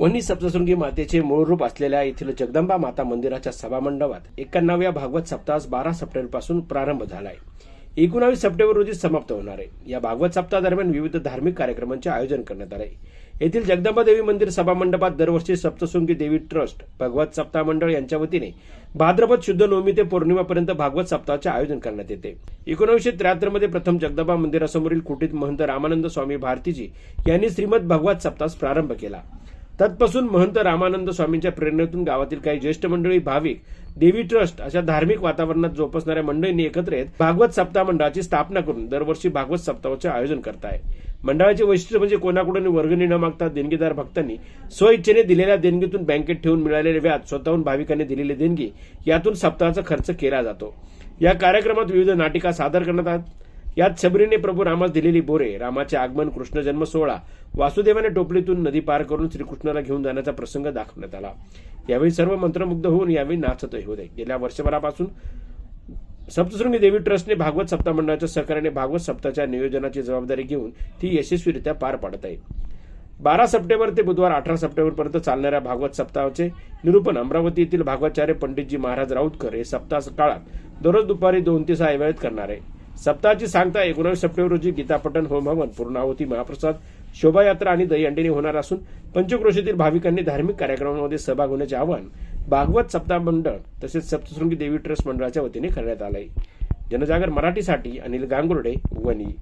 वनी सप्तशृंगी मातेचे मूळ रूप असलेल्या येथील जगदंबा माता मंदिराच्या सभामंडपात एकाण्णव्या भागवत सप्ताहास बारा सप्टेंबरपासून प्रारंभ झाला आहे एकोणावीस सप्टेंबर रोजी समाप्त होणार आहे. या भागवत सप्ताहादरम्यान विविध धार्मिक कार्यक्रमांचे आयोजन करण्यात आले. आहे येथील जगदंबा देवी मंदिर सभामंडपात दरवर्षी सप्तशृंगी देवी ट्रस्ट भगवत सप्ताह मंडळ यांच्या वतीने भाद्रपद शुद्ध नवमी ते पौर्णिमापर्यंत भागवत सप्ताहाचे आयोजन करण्यात येते. एकोणीसशे त्र्याहत्तरमध्ये प्रथम जगदंबा मंदिरासमोरील कुटीत महंत रामानंद स्वामी भारतीजी यांनी श्रीमद भागवत सप्ताह प्रारंभ केला. तत्पासून महंत रामानंद स्वामींच्या प्रेरणेतून गावातील काही ज्येष्ठ मंडळी भाविक देवी ट्रस्ट अशा धार्मिक वातावरणात जोपासणाऱ्या मंडळींनी एकत्र येत भागवत सप्ताह मंडळाची स्थापना करून दरवर्षी भागवत सप्ताहाचे आयोजन करत आहे मंडळाचे वैशिष्ट्य म्हणजे कोणाकडून वर्गणी न मागता देणगीदार भक्तांनी स्वइच्छेने दिलेल्या देणगीतून बँकेत ठेवून मिळालेले व्याज स्वतःहून भाविकांनी दिलेली देणगी यातून सप्ताहाचा खर्च केला जातो. या कार्यक्रमात विविध नाटिका सादर करण्यात आल्या. यात शबरीने प्रभू रामास दिलेली बोरे रामाचे आगमन कृष्ण जन्म सोहळा वासुदेवाने टोपलीतून नदी पार करून श्रीकृष्णाला घेऊन जाण्याचा प्रसंग दाखवण्यात आला. यावेळी सर्व मंत्रमुग्ध होऊन यावेळी नाचतही होते. गेल्या वर्षभरापासून सप्तशृंगी देवी ट्रस्टने भागवत सप्ताह मंडळाच्या सहकार्याने भागवत सप्ताहाच्या नियोजनाची जबाबदारी घेऊन ती यशस्वीरित्या पार पाडत आहे. बारा सप्टेंबर ते बुधवार अठरा सप्टेंबर पर्यंत चालणाऱ्या भागवत सप्ताहाचे निरूपण अमरावती येथील भागवताचार्य पंडितजी महाराज राऊतकर हे सप्ताह काळात दररोज दुपारी दोन ते सहा वेळेत करणार आहे. सप्ताहाची सांगता एकोणावीस सप्टेंबर रोजी गीतापठण होम हवन पूर्णाहुती महाप्रसाद शोभायात्रा आणि दहीहंडीने होणार असून पंचक्रोशीतील भाविकांनी धार्मिक कार्यक्रमांमध्ये सहभाग होण्याचे आवाहन भागवत सप्ताह मंडळ तसेच सप्तशृंगी देवी ट्रस्ट मंडळाच्या वतीने करण्यात आलं आहे जनजागर मराठीसाठी अनिल गांगुर्डे वणी.